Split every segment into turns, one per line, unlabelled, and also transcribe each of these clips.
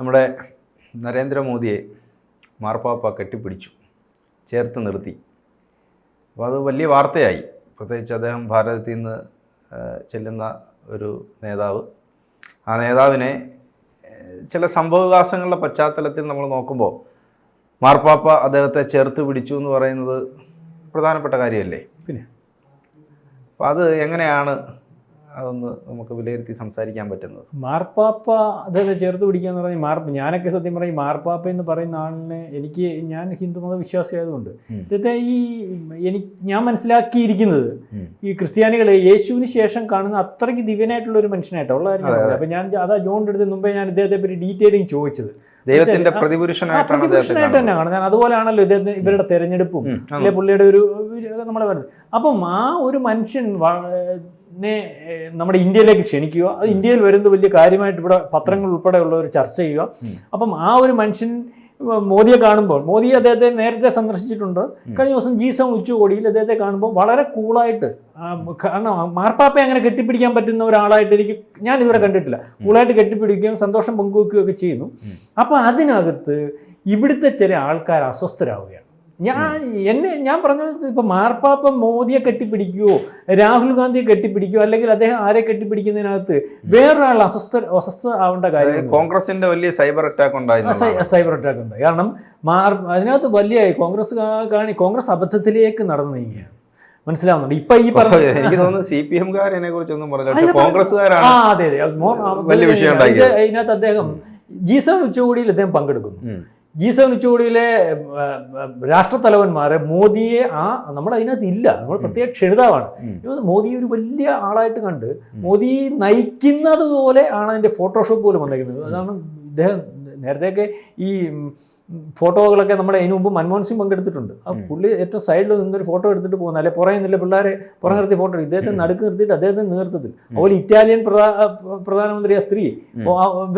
നമ്മുടെ നരേന്ദ്രമോദിയെ മാർപ്പാപ്പ കെട്ടിപ്പിടിച്ചു ചേർത്ത് നിർത്തി. അപ്പോൾ അത് വലിയ വാർത്തയായി. പ്രത്യേകിച്ച് അദ്ദേഹം ഭാരതത്തിൽ നിന്ന് ചെല്ലുന്ന ഒരു നേതാവ്. ആ നേതാവിനെ ചില സംഭവവികാസങ്ങളുടെ പശ്ചാത്തലത്തിൽ നമ്മൾ നോക്കുമ്പോൾ മാർപ്പാപ്പ അദ്ദേഹത്തെ ചേർത്ത് പിടിച്ചു എന്ന് പറയുന്നത് പ്രധാനപ്പെട്ട കാര്യമല്ലേ?
പിന്നെ?
അപ്പോൾ അത് എങ്ങനെയാണ് അതൊന്ന് നമുക്ക് വിലയിരുത്തി സംസാരിക്കാൻ പറ്റുന്നത്.
മാർപ്പാപ്പ അതൊക്കെ ചേർത്ത് പിടിക്കുക എന്ന് പറഞ്ഞാൽ മാർപ്പ ഞാനൊക്കെ സത്യം പറയും മാർപ്പാപ്പ എന്ന് പറയുന്ന ആളിനെ എനിക്ക് ഞാൻ ഹിന്ദുമത വിശ്വാസിയായതുകൊണ്ട് ഇതത്തെ ഈ എനിക്ക് ഞാൻ മനസ്സിലാക്കിയിരിക്കുന്നത് ഈ ക്രിസ്ത്യാനികളെ യേശുവിന് ശേഷം കാണുന്ന അത്രയ്ക്ക് ദിവ്യനായിട്ടുള്ള ഒരു മനുഷ്യനായിട്ടോ ഉള്ള കാര്യം. അപ്പൊ ഞാൻ അതാ ജോണിന്റെ അടുത്ത് മുമ്പേ ഞാൻ ഇദ്ദേഹത്തെ പറ്റി ഡീറ്റെയിലിംഗ് ചോദിച്ചത്.
ദൈവത്തിന്റെ പ്രതിപുരുഷനായിട്ടാണ്
പ്രതിപുരുഷനായിട്ട് തന്നെ കാണുന്നത് ഞാൻ അതുപോലെയാണല്ലോ ഇദ്ദേഹത്തിന് ഇവരുടെ തെരഞ്ഞെടുപ്പും. അല്ലെ പുള്ളിയുടെ ഒരു നമ്മളെ വരുന്നത് അപ്പം ആ ഒരു മനുഷ്യൻ നെ നമ്മുടെ ഇന്ത്യയിലേക്ക് ക്ഷണിക്കുക. അത് ഇന്ത്യയിൽ വരുന്നത് വലിയ കാര്യമായിട്ട് ഇവിടെ പത്രങ്ങൾ ഉൾപ്പെടെയുള്ള ഒരു ചർച്ച ചെയ്യുക. അപ്പം ആ ഒരു മനുഷ്യൻ മോദിയെ കാണുമ്പോൾ മോദി അദ്ദേഹത്തെ നേരത്തെ സന്ദർശിച്ചിട്ടുണ്ട്. കഴിഞ്ഞ ദിവസം ജി സെവൻ ഉച്ചകോടിയിൽ അദ്ദേഹത്തെ കാണുമ്പോൾ വളരെ കൂളായിട്ട് കാരണം മാർപ്പാപ്പയെ അങ്ങനെ കെട്ടിപ്പിടിക്കാൻ പറ്റുന്ന ഒരാളായിട്ട് എനിക്ക് ഞാൻ ഇതുവരെ കണ്ടിട്ടില്ല. കൂളായിട്ട് കെട്ടിപ്പിടിക്കുകയും സന്തോഷം പങ്കുവെക്കുകയൊക്കെ ചെയ്യുന്നു.
അപ്പം
അപ്പോൾ അതിനകത്ത് ഇവിടുത്തെ ചില ആൾക്കാർ അസ്വസ്ഥരാവുകയാണ്. ഞാൻ എന്നെ ഞാൻ പറഞ്ഞത് ഇപ്പൊ മാർപ്പാപ്പ മോദിയെ കെട്ടിപ്പിടിക്കുകയോ രാഹുൽ ഗാന്ധിയെ കെട്ടിപ്പിടിക്കുകയോ അല്ലെങ്കിൽ അദ്ദേഹം ആരെ കെട്ടിപ്പിടിക്കുന്നതിനകത്ത് വേറൊരാൾ അസ്വസ്ഥ അസ്വസ്ഥ ആവേണ്ട കാര്യം
കോൺഗ്രസിന്റെ വലിയ സൈബർ അറ്റാക്ക് ഉണ്ടായിരുന്നു
സൈബർ അറ്റാക്ക് ഉണ്ട് കാരണം മാർ അതിനകത്ത് വലിയ കോൺഗ്രസ് കാണി കോൺഗ്രസ് അബദ്ധത്തിലേക്ക് നടന്നു നീങ്ങുകയാണ് മനസ്സിലാവുന്നുണ്ട്? ഇപ്പൊ ഈ പറഞ്ഞു
എനിക്ക് തോന്നുന്നു സി പി എംകാരനെ കുറിച്ചൊന്നും പറഞ്ഞില്ല. കോൺഗ്രസ്സുകാരാണ്.
ഇതിനകത്ത് അദ്ദേഹം ജി സെവൻ ഉച്ചകോടിയിൽ അദ്ദേഹം പങ്കെടുക്കുന്നു. ജി സെവൻ ഉച്ചകോടിയിലെ രാഷ്ട്രത്തലവന്മാരെ മോദിയെ ആ നമ്മൾ അതിനകത്ത് ഇല്ല. നമ്മൾ പ്രത്യേക ക്ഷണിതാവാണ്. മോദിയെ മോദി ഒരു വലിയ ആളായിട്ട് കണ്ട് മോദി നയിക്കുന്നത് പോലെ ആണ് അതിന്റെ ഫോട്ടോഷോപ്പ് പോലും വന്നേക്കുന്നത് അതാണ് ഇദ്ദേഹം നേരത്തെയൊക്കെ ഈ ഫോട്ടോകളൊക്കെ നമ്മുടെ അതിന് മുമ്പ് മൻമോഹൻ സിംഗ് പങ്കെടുത്തിട്ടുണ്ട്. ആ പുള്ളി ഏറ്റവും സൈഡിൽ നിന്നൊരു ഫോട്ടോ എടുത്തിട്ട് പോകുന്ന അല്ലെ പുറകെ നിന്നില്ല പിള്ളേരെ പുറം നിർത്തി ഫോട്ടോ ഇദ്ദേഹത്തെ നടുക്ക് നിർത്തിയിട്ട് അദ്ദേഹത്തെ നേതൃത്വത്തിൽ. അതുപോലെ ഇറ്റാലിയൻ പ്രധാ- പ്രധാനമന്ത്രി ആ സ്ത്രീ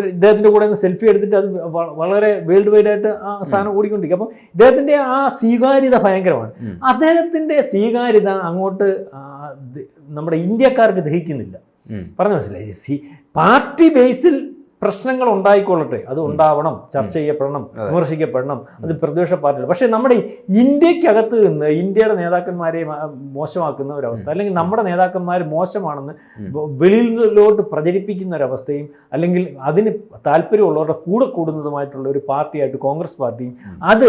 ഇദ്ദേഹത്തിന്റെ കൂടെ സെൽഫി എടുത്തിട്ട് അത് വളരെ വേൾഡ് വൈഡ് ആയിട്ട് ആ സാധനം ഓടിക്കൊണ്ടിരിക്കും. അപ്പം ഇദ്ദേഹത്തിന്റെ ആ സ്വീകാര്യത ഭയങ്കരമാണ്.
അദ്ദേഹത്തിന്റെ
അദ്ദേഹത്തിന്റെ സ്വീകാര്യത അങ്ങോട്ട് നമ്മുടെ ഇന്ത്യക്കാർക്ക് ദഹിക്കുന്നില്ല. പറഞ്ഞു മനസ്സിലായി? പാർട്ടി ബേസിൽ പ്രശ്നങ്ങൾ ഉണ്ടായിക്കൊള്ളട്ടെ അത് ഉണ്ടാവണം ചർച്ച ചെയ്യപ്പെടണം വിമർശിക്കപ്പെടണം അത് പ്രതിപക്ഷ പാർട്ടികൾ പക്ഷേ നമ്മുടെ ഇന്ത്യക്കകത്ത് നിന്ന് ഇന്ത്യയുടെ നേതാക്കന്മാരെ മോശമാക്കുന്ന ഒരവസ്ഥ അല്ലെങ്കിൽ നമ്മുടെ നേതാക്കന്മാർ മോശമാണെന്ന് വെളിയിലോട്ട് പ്രചരിപ്പിക്കുന്ന ഒരവസ്ഥയും അല്ലെങ്കിൽ അതിന് താല്പര്യമുള്ളവരുടെ കൂടെ കൂടുന്നതുമായിട്ടുള്ള ഒരു പാർട്ടിയായിട്ട് കോൺഗ്രസ് പാർട്ടിയും അത്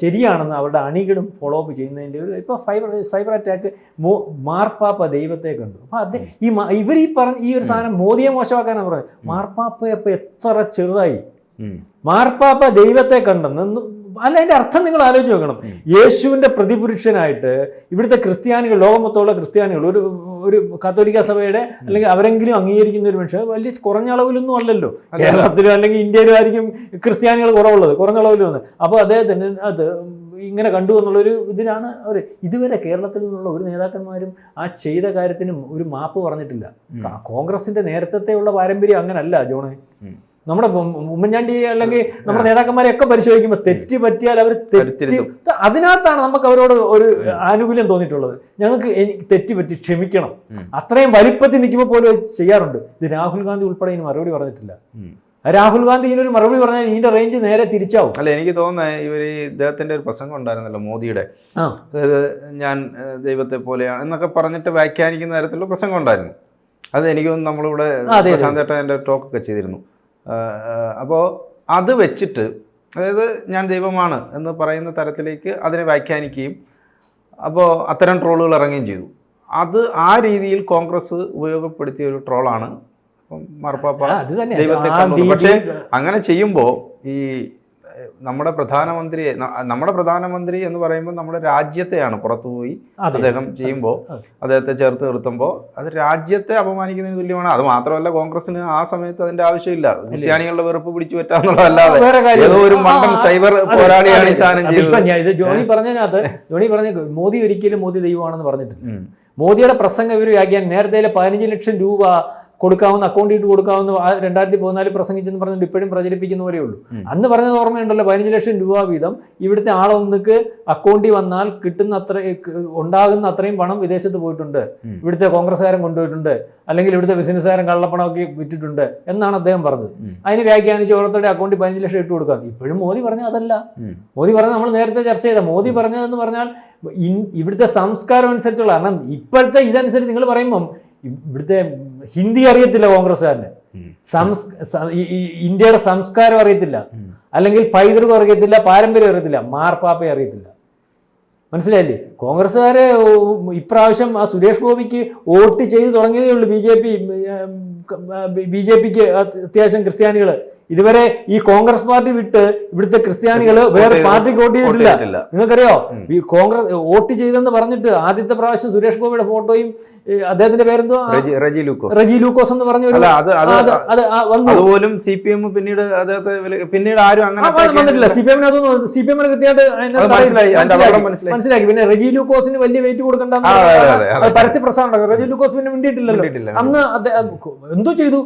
ശരിയാണെന്ന് അവരുടെ അണികളും ഫോളോ അപ്പ് ചെയ്യുന്നതിന്റെ ഒരു ഇപ്പോൾ ഫൈബർ സൈബർ അറ്റാക്ക് മോ മാർപ്പാപ്പ ദൈവത്തെ കണ്ടു. അപ്പോൾ അത് ഈ ഇവർ ഈ പറഞ്ഞ ഈ ഒരു സാധനം മോദിയെ മോശമാക്കാനാണ് പറഞ്ഞത്. മാർപ്പാപ്പയെ എത്ര ചെറുതായി. മാർപ്പാപ്പ ദൈവത്തെ കണ്ടെന്ന് അല്ല അതിന്റെ അർത്ഥം നിങ്ങൾ ആലോചിച്ച് നോക്കണം. യേശുവിന്റെ പ്രതിപുരുഷനായിട്ട് ഇവിടുത്തെ ക്രിസ്ത്യാനികൾ ലോകമൊത്തമുള്ള ക്രിസ്ത്യാനികൾ ഒരു ഒരു കത്തോലിക്ക സഭയുടെ അല്ലെങ്കിൽ അവരെങ്കിലും അംഗീകരിക്കുന്ന ഒരു മനുഷ്യൻ വലിയ കുറഞ്ഞ അളവിലൊന്നും അല്ലല്ലോ. കേരളത്തിലും അല്ലെങ്കിൽ ഇന്ത്യയിലും ആയിരിക്കും ക്രിസ്ത്യാനികൾ കുറവുള്ളത് കുറഞ്ഞ അളവിൽ വന്ന് അപ്പോൾ അദ്ദേഹത്തിന് അത് ഇങ്ങനെ കണ്ടു എന്നുള്ളൊരു ഇതിനാണ് അവർ ഇതുവരെ കേരളത്തിൽ നിന്നുള്ള ഒരു നേതാക്കന്മാരും ആ ചെയ്ത കാര്യത്തിനും ഒരു മാപ്പ് പറഞ്ഞിട്ടില്ല. കോൺഗ്രസിന്റെ നേരത്തെയുള്ള പാരമ്പര്യം അങ്ങനല്ല ജോണേ. നമ്മുടെ ഉമ്മൻചാണ്ടി അല്ലെങ്കിൽ നമ്മുടെ നേതാക്കന്മാരെയൊക്കെ പരിശോധിക്കുമ്പോൾ തെറ്റ് പറ്റിയാൽ അവർ തെറ്റ്. അതിനകത്താണ് നമുക്ക് അവരോട് ഒരു ആനുകൂല്യം തോന്നിയിട്ടുള്ളത്. ഞങ്ങൾക്ക് എനിക്ക് തെറ്റ് പറ്റി ക്ഷമിക്കണം. അത്രയും വലിപ്പത്തിൽ നിൽക്കുമ്പോൾ പോലും ചെയ്യാറുണ്ട്. ഇത് രാഹുൽ ഗാന്ധി ഉൾപ്പെടെ ഇനി മറുപടി പറഞ്ഞിട്ടില്ല. രാഹുൽ ഗാന്ധി ഇതിനൊരു മറുപടി പറഞ്ഞാൽ ഇതിന്റെ റേഞ്ച് നേരെ തിരിച്ചാവും.
അല്ല എനിക്ക് തോന്നുന്നത് ഇവർ ഇദ്ദേഹത്തിന്റെ ഒരു പ്രസംഗം ഉണ്ടായിരുന്നല്ലോ മോദിയുടെ. അതായത് ഞാൻ ദൈവത്തെ പോലെയാണ് എന്നൊക്കെ പറഞ്ഞിട്ട് വ്യാഖ്യാനിക്കുന്ന തരത്തിലുള്ള പ്രസംഗം ഉണ്ടായിരുന്നു. അത് എനിക്ക് തോന്നുന്നു നമ്മളിവിടെ
ശാന്തേട്ട അതെ, അതെ.
പ്രശാന്ത് ചേട്ടൻ എന്റെ ടോക്കൊക്കെ ചെയ്തിരുന്നു. അപ്പോൾ അത് വെച്ചിട്ട് അതായത് ഞാൻ ദൈവമാണ് എന്ന് പറയുന്ന തരത്തിലേക്ക് അതിനെ വ്യാഖ്യാനിക്കുകയും അപ്പോൾ അത്തരം ട്രോളുകൾ ഇറങ്ങുകയും ചെയ്തു. അത് ആ രീതിയിൽ കോൺഗ്രസ് ഉപയോഗപ്പെടുത്തിയ ഒരു ട്രോളാണ് മാർപ്പാപ്പ ദൈവത്തെ പക്ഷേ അങ്ങനെ ചെയ്യുമ്പോൾ ഈ നമ്മുടെ പ്രധാനമന്ത്രി നമ്മുടെ പ്രധാനമന്ത്രി എന്ന് പറയുമ്പോൾ നമ്മുടെ രാജ്യത്തെയാണ് പുറത്തുപോയി അദ്ദേഹം ചെയ്യുമ്പോൾ. അദ്ദേഹത്തെ ചേർത്ത് നിർത്തുമ്പോൾ അത് രാജ്യത്തെ അപമാനിക്കുന്നതിന് തുല്യമാണ്. അത് മാത്രമല്ല കോൺഗ്രസിന് ആ സമയത്ത് അതിന്റെ ആവശ്യമില്ല. ക്രിസ്ത്യാനികളുടെ വെറുപ്പ് പിടിച്ചു പറ്റാന്നുള്ളതല്ലാതെ ഏതോ ഒരു മണ്ടൻ
ആ,
സൈബർ പോരാളിയാണ് ഈ സാധനം
ചെയ്യുന്നത് ഇത് ജോണി പറഞ്ഞതിനകത്ത് ജോണി പറഞ്ഞ മോദി ഒരിക്കലും മോദി ദൈവമാണെന്ന് പറഞ്ഞിട്ടില്ല.
ഉം.
മോദിയുടെ പ്രസംഗം ഇവർ വ്യാഖ്യാനം നേരത്തെ പതിനഞ്ച് ലക്ഷം രൂപ കൊടുക്കാവുന്ന അക്കൗണ്ട് ഇട്ട് കൊടുക്കാവുന്ന രണ്ടായിരത്തി പതിനാല് പ്രസംഗിച്ചെന്ന് പറഞ്ഞിട്ട് ഇപ്പോഴും പ്രചരിപ്പിക്കുന്ന പോലെയേ ഉള്ളൂ. അന്ന് പറഞ്ഞത് ഓർമ്മയുണ്ടല്ലോ പതിനഞ്ച് ലക്ഷം രൂപ വീതം. ഇവിടുത്തെ ആളൊന്നുക്ക് അക്കൗണ്ടിൽ വന്നാൽ കിട്ടുന്ന അത്ര ഉണ്ടാകുന്ന അത്രയും പണം വിദേശത്ത് പോയിട്ടുണ്ട്. ഇവിടുത്തെ കോൺഗ്രസ്സുകാരൻ കൊണ്ടുപോയിട്ടുണ്ട്. അല്ലെങ്കിൽ ഇവിടുത്തെ ബിസിനസ്സുകാരൻ കള്ളപ്പണമൊക്കെ വിറ്റിട്ടുണ്ട് എന്നാണ് അദ്ദേഹം പറഞ്ഞത്. അതിന് വ്യാഖ്യാനിച്ച് ഓരോരുത്തരുടെ അക്കൗണ്ടിൽ പതിനഞ്ച് ലക്ഷം ഇട്ട് കൊടുക്കാം ഇപ്പോഴും മോദി പറഞ്ഞ അതല്ല. മോദി പറഞ്ഞ നമ്മൾ നേരത്തെ ചർച്ച ചെയ്ത മോദി പറഞ്ഞതെന്ന് പറഞ്ഞാൽ ഇവിടുത്തെ സംസ്കാരം അനുസരിച്ചുള്ള കാരണം ഇപ്പോഴത്തെ ഇതനുസരിച്ച് നിങ്ങൾ പറയുമ്പം ഇവിടുത്തെ ഹിന്ദി അറിയത്തില്ല കോൺഗ്രസ്സുകാരന്. ഇന്ത്യയുടെ സംസ്കാരം അറിയത്തില്ല. അല്ലെങ്കിൽ പൈതൃകം അറിയത്തില്ല പാരമ്പര്യം അറിയത്തില്ല മാർപ്പാപ്പയെ അറിയത്തില്ല. മനസ്സിലായില്ലേ? കോൺഗ്രസ്സുകാരെ ഇപ്രാവശ്യം ആ സുരേഷ് ഗോപിക്ക് വോട്ട് ചെയ്തു തുടങ്ങിയതേ ഉള്ളൂ B J P B J പിക്ക് അത്യാവശ്യം ക്രിസ്ത്യാനികൾ ഇതുവരെ ഈ കോൺഗ്രസ് പാർട്ടി വിട്ട് ഇവിടുത്തെ ക്രിസ്ത്യാനികൾ വേറെ പാർട്ടിക്ക് വോട്ട് ചെയ്തിട്ടില്ല. നിങ്ങൾക്കറിയോ? ഈ കോൺഗ്രസ് വോട്ട് ചെയ്തെന്ന് പറഞ്ഞിട്ട് ആദ്യത്തെ പ്രാവശ്യം സുരേഷ് ഗോപിയുടെ ഫോട്ടോയും അദ്ദേഹത്തിന്റെ പേരെന്തോ?
റെജി ലൂക്കോസ്.
റജി ലൂക്കോസ് എന്ന് പറഞ്ഞ
അതുപോലും സി പി എം പിന്നീട് അദ്ദേഹത്തെ പിന്നീട് ആരും അങ്ങനെ
വന്നിട്ടില്ല. സി പി എമ്മിനകത്തൊന്നും സി പി എമ്മിന് കൃത്യമായിട്ട്. മനസ്സിലാക്കി. പിന്നെ റജി ലൂക്കോസിന് വലിയ വെയിറ്റ്
അതെ.
പരസ്യ പ്രസ്ഥാനം റജി ലൂക്കോസ് പിന്നെ മിണ്ടിയിട്ടില്ലല്ലോ.
മിണ്ടിയിട്ടില്ല.
അന്ന് എന്തോ ചെയ്തു?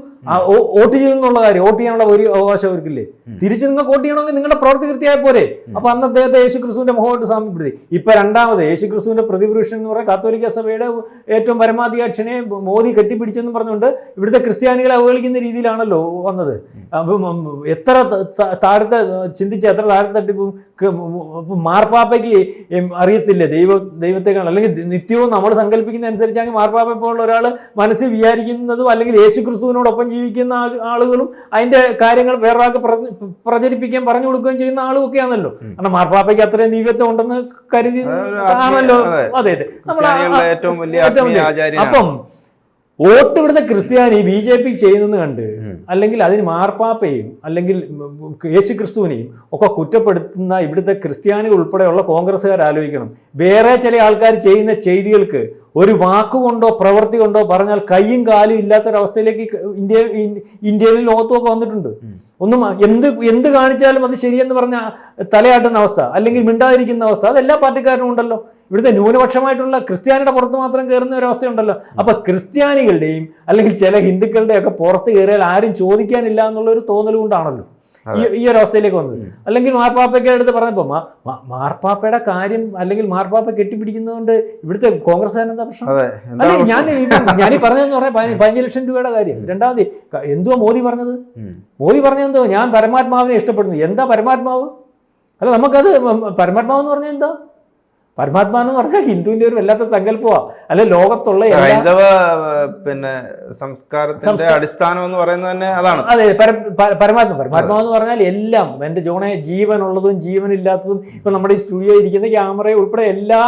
വോട്ട് ചെയ്തു എന്നുള്ള കാര്യം വോട്ട് ചെയ്യാനുള്ള ഒരു അവകാശം അവർക്കില്ലേ. തിരിച്ച് നിങ്ങൾക്ക് വോട്ട് ചെയ്യണമെങ്കിൽ നിങ്ങളുടെ പ്രവൃത്തി കൃത്യമായ പോരെ. അപ്പൊ അന്ന് അദ്ദേഹത്തെ യേശു ക്രിസ്തുവിന്റെ മുഖമായിട്ട് സാമ്യപ്പെടുത്തി. ഇപ്പൊ രണ്ടാമത് യേശു ക്രിസ്തുവിന്റെ പ്രതിപുരുഷൻ എന്ന് പറയുന്ന കാത്തോലിക്ക സഭയുടെ ഏറ്റവും പരമാധികാക്ഷനെ മോദി കെട്ടിപ്പിടിച്ചെന്ന് പറഞ്ഞുകൊണ്ട് ഇവിടുത്തെ ക്രിസ്ത്യാനികളെ അവഹേളിക്കുന്ന രീതിയിലാണല്ലോ വന്നത്. എത്ര താഴത്തെ ചിന്തിച്ച് എത്ര താഴത്തെ തട്ടിപ്പും മാർപ്പാപ്പയ്ക്ക് അറിയത്തില്ല. ദൈവ ദൈവത്തെക്കാണ് അല്ലെങ്കിൽ നിത്യവും നമ്മൾ സങ്കല്പിക്കുന്ന അനുസരിച്ചാണെങ്കിൽ മാർപ്പാപ്പ പോലുള്ള ഒരാൾ മനസ്സിൽ വിചാരിക്കുന്നതും അല്ലെങ്കിൽ യേശു ക്രിസ്തുവിനോടൊപ്പം ജീവിക്കുന്ന ആളുകളും അതിന്റെ കാര്യങ്ങൾ വേറൊരാൾക്ക് പ്ര- പ്രചരിപ്പിക്കുകയും പറഞ്ഞു കൊടുക്കുകയും ചെയ്യുന്ന ആളും ഒക്കെയാണല്ലോ.
ആണല്ലോ
കാരണം മാർപ്പാപ്പയ്ക്ക് അത്രയും ദിവ്യത്വം ഉണ്ടെന്ന് കരുതി ആണല്ലോ.
അതെ.
അതെ
ഏറ്റവും വലിയ.
അപ്പം വോട്ട് ഇവിടുത്തെ ക്രിസ്ത്യാനി ബി ജെ പി ചെയ്യുന്നത് കണ്ട് അല്ലെങ്കിൽ അതിന് മാർപ്പാപ്പയും അല്ലെങ്കിൽ യേശു ക്രിസ്തുവിനെയും ഒക്കെ കുറ്റപ്പെടുത്തുന്ന ഇവിടുത്തെ ക്രിസ്ത്യാനികൾ ഉൾപ്പെടെയുള്ള കോൺഗ്രസ്സുകാർ ആലോചിക്കണം. വേറെ ചില ആൾക്കാർ ചെയ്യുന്ന ചെയ്തികൾക്ക് ഒരു വാക്കുകൊണ്ടോ പ്രവൃത്തി കൊണ്ടോ പറഞ്ഞാൽ കൈയും കാലും ഇല്ലാത്തൊരവസ്ഥയിലേക്ക് ഇന്ത്യ ഇന്ത്യയിൽ ഇന്ത്യയിലും ലോകത്തുമൊക്കെ വന്നിട്ടുണ്ട്. ഒന്നും എന്ത് എന്ത് കാണിച്ചാലും അത് ശരിയെന്ന് പറഞ്ഞ തലയാട്ടുന്ന അവസ്ഥ അല്ലെങ്കിൽ മിണ്ടാതിരിക്കുന്ന അവസ്ഥ അതെല്ലാ പാർട്ടിക്കാരനും ഉണ്ടല്ലോ. ഇവിടുത്തെ ന്യൂനപക്ഷമായിട്ടുള്ള ക്രിസ്ത്യാനിയുടെ പുറത്ത് മാത്രം കയറുന്ന ഒരു അവസ്ഥയുണ്ടല്ലോ അപ്പൊ ക്രിസ്ത്യാനികളുടെയും അല്ലെങ്കിൽ ചില ഹിന്ദുക്കളുടെയും ഒക്കെ പുറത്ത് കയറിയാൽ ആരും ചോദിക്കാനില്ല എന്നുള്ള ഒരു തോന്നൽ കൊണ്ടാണല്ലോ. ഈ ഈ ഒരു അവസ്ഥയിലേക്ക് വന്നത് അല്ലെങ്കിൽ മാർപ്പാപ്പയ്ക്ക് അടുത്ത് പറഞ്ഞപ്പോ മാ- മാ- മാർപ്പാപ്പയുടെ കാര്യം അല്ലെങ്കിൽ മാർപ്പാപ്പ കെട്ടിപ്പിടിക്കുന്നതുകൊണ്ട് ഇവിടുത്തെ കോൺഗ്രസ് എന്താ പ്രശ്നം? അല്ലെ ഞാൻ ഞാൻ ഈ പറഞ്ഞതെന്ന് പറയാം പതിന- പതിനഞ്ച് ലക്ഷം രൂപയുടെ കാര്യം. രണ്ടാമത് എന്തുവാ മോദി പറഞ്ഞത്? മോദി പറഞ്ഞെന്തോ ഞാൻ പരമാത്മാവിനെ ഇഷ്ടപ്പെടുന്നു. എന്താ പരമാത്മാവ്? അല്ല നമുക്കത് പരമാത്മാവ് എന്ന് പറഞ്ഞാൽ എന്താ? പരമാത്മാ എന്ന് പറഞ്ഞാൽ ഹിന്ദുവിന്റെ ഒരു വല്ലാത്ത സങ്കല്പമാ. അല്ലെ ലോകത്തുള്ള
ഹൈന്ദവ പിന്നെ സംസ്കാരത്തിന്റെ അടിസ്ഥാനം എന്ന് പറയുന്നത് തന്നെ അതാണ്.
അതെ പരമാത്മ. പരമാത്മ എന്ന് പറഞ്ഞാൽ എല്ലാം. എന്റെ ജോണെ ജീവനുള്ളതും ജീവനില്ലാത്തതും ഇപ്പൊ നമ്മുടെ ഈ സ്റ്റുഡിയോ ഇരിക്കുന്ന ക്യാമറ ഉൾപ്പെടെ എല്ലാ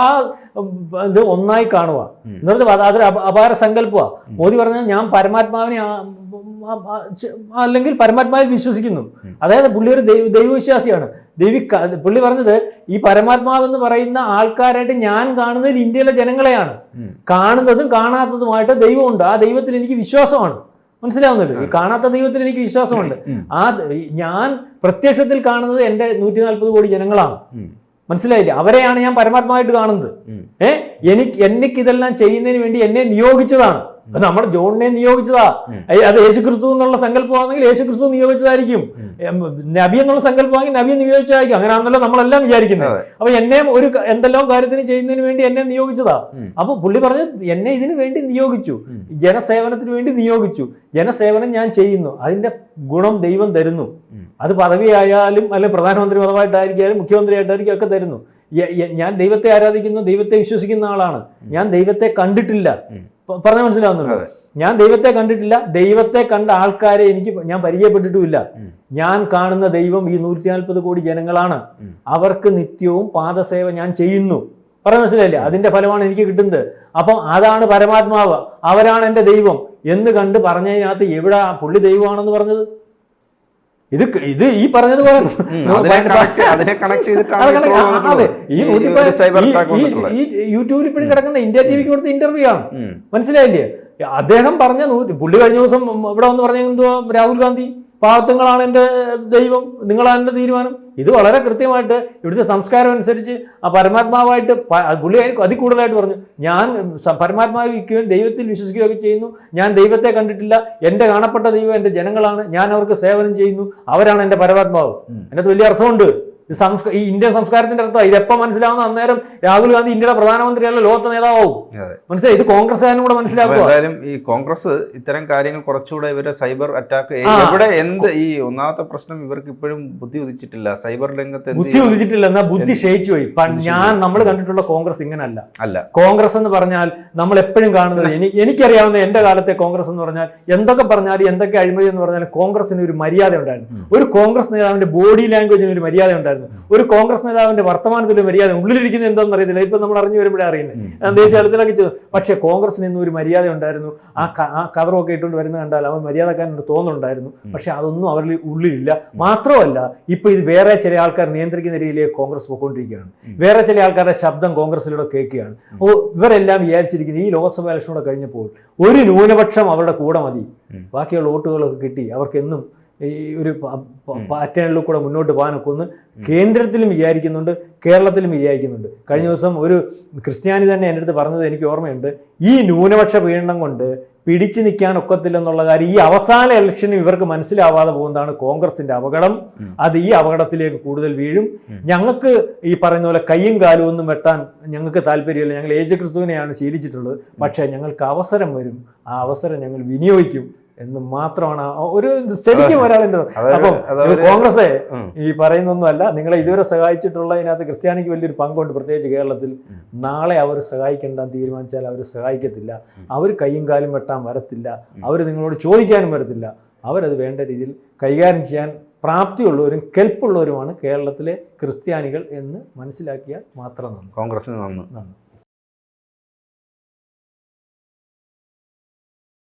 ഇത് ഒന്നായി കാണുക. എന്നുള്ളത് അതൊരു അപാര സങ്കല്പമാണ് മോദി പറഞ്ഞാൽ ഞാൻ പരമാത്മാവിനെ അല്ലെങ്കിൽ പരമാത്മാവിൽ വിശ്വസിക്കുന്നു. അതായത് പുള്ളി ഒരു ദൈവ ദൈവവിശ്വാസിയാണ്. ദൈവിക പുള്ളി പറഞ്ഞത് ഈ പരമാത്മാവ് എന്ന് പറയുന്ന ആൾക്കാരായിട്ട് ഞാൻ കാണുന്നതിൽ ഇന്ത്യയിലെ ജനങ്ങളെയാണ്. കാണുന്നതും കാണാത്തതുമായിട്ട് ദൈവമുണ്ട്. ആ ദൈവത്തിൽ എനിക്ക് വിശ്വാസമാണ്. മനസ്സിലാവുന്നുണ്ട്? ഈ കാണാത്ത ദൈവത്തിൽ എനിക്ക് വിശ്വാസമുണ്ട്. ആ ഞാൻ പ്രത്യക്ഷത്തിൽ കാണുന്നത് എന്റെ നൂറ്റി നാൽപ്പത് കോടി ജനങ്ങളാണ്.
മനസ്സിലായില്ല
മനസ്സിലായില്ലേ? അവരെയാണ് ഞാൻ പരമാത്മാവായിട്ട് കാണുന്നത്. ഏഹ് എനിക്ക് എനിക്കിതെല്ലാം ചെയ്യുന്നതിന് വേണ്ടി എന്നെ നിയോഗിച്ചതാണ്. അത് നമ്മുടെ ജോണിനെ നിയോഗിച്ചതാ.
അത്
യേശു അത് യേശുക്രിസ്തു എന്നുള്ള സങ്കല്പമാണെങ്കിൽ യേശുക്രിസ്തു നിയോഗിച്ചതായിരിക്കും. നബി എന്നുള്ള സങ്കല്പമാണെങ്കിൽ നബിയെ നിയോഗിച്ചതായിരിക്കും. അങ്ങനെയാണല്ലോ നമ്മളെല്ലാം വിചാരിക്കുന്നത്. അപ്പൊ എന്നെ ഒരു എന്തെല്ലാം കാര്യത്തിന് ചെയ്യുന്നതിന് വേണ്ടി എന്നെ നിയോഗിച്ചതാ. അപ്പൊ പുള്ളി പറഞ്ഞു എന്നെ ഇതിനു വേണ്ടി നിയോഗിച്ചു. ജനസേവനത്തിന് വേണ്ടി നിയോഗിച്ചു. ജനസേവനം ഞാൻ ചെയ്യുന്നു. അതിന്റെ ഗുണം ദൈവം തരുന്നു. അത് പദവിയായാലും അല്ലെങ്കിൽ പ്രധാനമന്ത്രി പദമായിട്ടായിരിക്കും മുഖ്യമന്ത്രി ആയിട്ടായിരിക്കും ഒക്കെ തരുന്നു. ഞാൻ ദൈവത്തെ ആരാധിക്കുന്നു ദൈവത്തെ വിശ്വസിക്കുന്ന ആളാണ്. ഞാൻ ദൈവത്തെ കണ്ടിട്ടില്ല. പറഞ്ഞ മനസ്സിലാവുന്നുണ്ടോ. ഞാൻ ദൈവത്തെ കണ്ടിട്ടില്ല. ദൈവത്തെ കണ്ട ആൾക്കാരെ എനിക്ക് ഞാൻ പരിചയപ്പെട്ടിട്ടുമില്ല. ഞാൻ കാണുന്ന ദൈവം ഈ നൂറ്റി നാൽപ്പത് കോടി ജനങ്ങളാണ്. അവർക്ക് നിത്യവും പാദസേവ ഞാൻ ചെയ്യുന്നു. പറഞ്ഞ മനസ്സിലായില്ലേ? അതിന്റെ ഫലമാണ് എനിക്ക് കിട്ടുന്നത്. അപ്പം അതാണ് പരമാത്മാവ്. അവരാണ് എന്റെ ദൈവം. എന്ന് കണ്ട് പറഞ്ഞതിനകത്ത് എവിടെ പുള്ളി ദൈവമാണെന്ന് പറഞ്ഞത്? ഇത് ഇത് ഈ പറഞ്ഞതുപോലെ അത് ഈ യൂട്യൂബിൽ ഇപ്പോഴും കിടക്കുന്ന ഇന്ത്യ ടി വിക്ക് കൊടുത്ത ഇന്റർവ്യൂ ആണ്. മനസ്സിലായില്ലേ? അദ്ദേഹം പറഞ്ഞ പുള്ളി കഴിഞ്ഞ ദിവസം ഇവിടെ വന്ന് പറഞ്ഞ എന്തോ രാഹുൽ ഗാന്ധി? പാവത്തുങ്ങളാണ് എന്റെ ദൈവം. നിങ്ങളാണ് എന്റെ തീരുമാനം. ഇത് വളരെ കൃത്യമായിട്ട് ഇവിടുത്തെ സംസ്കാരം അനുസരിച്ച് ആ പരമാത്മാവായിട്ട് പുള്ളി അതിൽ അതിൽ കൂടുതലായിട്ട് പറഞ്ഞു ഞാൻ പരമാത്മാവ് വിൽക്കുകയും ദൈവത്തിൽ വിശ്വസിക്കുകയൊക്കെ ചെയ്യുന്നു. ഞാൻ ദൈവത്തെ കണ്ടിട്ടില്ല. എന്റെ കാണപ്പെട്ട ദൈവം എന്റെ ജനങ്ങളാണ്. ഞാൻ അവർക്ക് സേവനം ചെയ്യുന്നു. അവരാണ് എന്റെ പരമാത്മാവ്. അതിനകത്ത് വലിയ അർത്ഥമുണ്ട്. ഇത് സംസ്ക ഈ ഇന്ത്യൻ സംസ്കാരത്തിന്റെ അർത്ഥം ഇതെപ്പം മനസ്സിലാവുന്ന? അന്നേരം രാഹുൽ ഗാന്ധി ഇന്ത്യയുടെ പ്രധാനമന്ത്രിയല്ല ലോകത്തെ നേതാവും. മനസ്സിലായി? ഇത് കോൺഗ്രസ്സുകാരനും കൂടെ
മനസ്സിലാക്കും
മനസ്സിലാക്കുക
എന്തായാലും ഈ കോൺഗ്രസ് ഇത്തരം കാര്യങ്ങൾ കുറച്ചുകൂടെ ഇവരെ സൈബർ അറ്റാക്ക്
ഇവിടെ
എവിടെ എന്ത് ഈ ഒന്നാമത്തെ പ്രശ്നം ഇവർക്ക് ഇപ്പോഴും ബുദ്ധി ഉദിച്ചിട്ടില്ല. സൈബർ രംഗത്ത്
ബുദ്ധി ഉദിച്ചിട്ടില്ല എന്നാ ബുദ്ധി ക്ഷയിച്ചു പോയി. ഞാൻ നമ്മൾ കണ്ടിട്ടുള്ള കോൺഗ്രസ് ഇങ്ങനല്ല.
അല്ല.
കോൺഗ്രസ് എന്ന് പറഞ്ഞാൽ നമ്മൾ എപ്പോഴും കാണുന്നത് എനി എനിക്കറിയാവുന്ന എന്റെ കാലത്തെ കോൺഗ്രസ് എന്ന് പറഞ്ഞാൽ എന്തൊക്കെ പറഞ്ഞാലും എന്തൊക്കെ അഴിമതി എന്ന് പറഞ്ഞാൽ കോൺഗ്രസിന് ഒരു മര്യാദ ഉണ്ടായിരുന്നു ഒരു കോൺഗ്രസ് നേതാവിന്റെ ബോഡി ലാംഗ്വേജിന് ഒരു മര്യാദ ഉണ്ടായിരുന്നു ഒരു കോൺഗ്രസ് നേതാവിന്റെ വർത്തമാനത്തിലും മര്യാദ ഉള്ളിലിരിക്കുന്ന എന്താണെന്ന് അറിയത്തില്ല. ഇപ്പൊ നമ്മൾ അറിഞ്ഞു വരുമ്പോഴേ അറിയുന്നത് ദേശീയ തലത്തിലൊക്കെ ചെയ്തു പക്ഷെ കോൺഗ്രസിന് ഇന്നും ഒരു മര്യാദ ഉണ്ടായിരുന്നു. ആ ആ കതറൊക്കെ ഇട്ടുകൊണ്ട് വരുന്ന കണ്ടാൽ അവൻ മര്യാദക്കാരനോട് തോന്നുന്നുണ്ടായിരുന്നു. പക്ഷെ അതൊന്നും അവരിൽ ഉള്ളിലില്ല. മാത്രമല്ല ഇപ്പൊ ഇത് വേറെ ചില ആൾക്കാർ നിയന്ത്രിക്കുന്ന രീതിയിലേക്ക് കോൺഗ്രസ് പോയിക്കൊണ്ടിരിക്കുകയാണ്. വേറെ ചില ആൾക്കാരുടെ ശബ്ദം കോൺഗ്രസിലൂടെ കേൾക്കുകയാണ്. ഓ ഇവരെല്ലാം വിചാരിച്ചിരിക്കുന്നത് ഈ ലോക്സഭാ ഇലക്ഷനോടെ കഴിഞ്ഞപ്പോൾ ഒരു ന്യൂനപക്ഷം അവരുടെ കൂടെ മതി. ബാക്കിയുള്ള വോട്ടുകളൊക്കെ കിട്ടി. അവർക്ക് എന്നും ഈ ഒരു. പാറ്റേണിൽ കൂടെ മുന്നോട്ട് പോകാനൊക്കെ ഒന്ന് കേന്ദ്രത്തിലും വിചാരിക്കുന്നുണ്ട് കേരളത്തിലും വിചാരിക്കുന്നുണ്ട്. കഴിഞ്ഞ ദിവസം ഒരു ക്രിസ്ത്യാനി തന്നെ എന്റെ അടുത്ത് പറഞ്ഞത് എനിക്ക് ഓർമ്മയുണ്ട്. ഈ ന്യൂനപക്ഷ പീഡനം കൊണ്ട് പിടിച്ചു നിൽക്കാൻ ഒക്കത്തില്ലെന്നുള്ള കാര്യം ഈ അവസാന ഇലക്ഷന് ഇവർക്ക് മനസ്സിലാവാതെ പോകുന്നതാണ് കോൺഗ്രസിന്റെ അപകടം. അത് ഈ അപകടത്തിലേക്ക് കൂടുതൽ വീഴും. ഞങ്ങൾക്ക് ഈ പറയുന്ന പോലെ കയ്യും കാലും ഒന്നും വെട്ടാൻ ഞങ്ങൾക്ക് താല്പര്യമില്ല. ഞങ്ങൾ യേശുക്രിസ്തുവിനെയാണ് ശീലിച്ചിട്ടുള്ളത്. പക്ഷേ ഞങ്ങൾക്ക് അവസരം വരും. ആ അവസരം ഞങ്ങൾ വിനിയോഗിക്കും. എന്ന് മാത്രമാണ് ഒരു ശരിക്കും ഒരാളിന്റെ അപ്പം കോൺഗ്രസ്. ഈ പറയുന്നൊന്നുമല്ല നിങ്ങളെ ഇതുവരെ സഹായിച്ചിട്ടുള്ള സഹായിച്ചിട്ടുള്ളതിനകത്ത് ക്രിസ്ത്യാനിക്ക് വലിയൊരു പങ്കുണ്ട് പ്രത്യേകിച്ച് കേരളത്തിൽ. നാളെ അവർ സഹായിക്കേണ്ട തീരുമാനിച്ചാൽ അവർ സഹായിക്കത്തില്ല. അവർ കൈയും കാലും വെട്ടാൻ വരത്തില്ല. അവർ നിങ്ങളോട് ചോദിക്കാനും വരത്തില്ല. അവരത് വേണ്ട രീതിയിൽ കൈകാര്യം ചെയ്യാൻ പ്രാപ്തിയുള്ളവരും കെൽപ്പുള്ളവരുമാണ് കേരളത്തിലെ ക്രിസ്ത്യാനികൾ എന്ന് മനസ്സിലാക്കിയാൽ മാത്രം നന്ദി.
കോൺഗ്രസിന് നന്ദി.
നന്ന്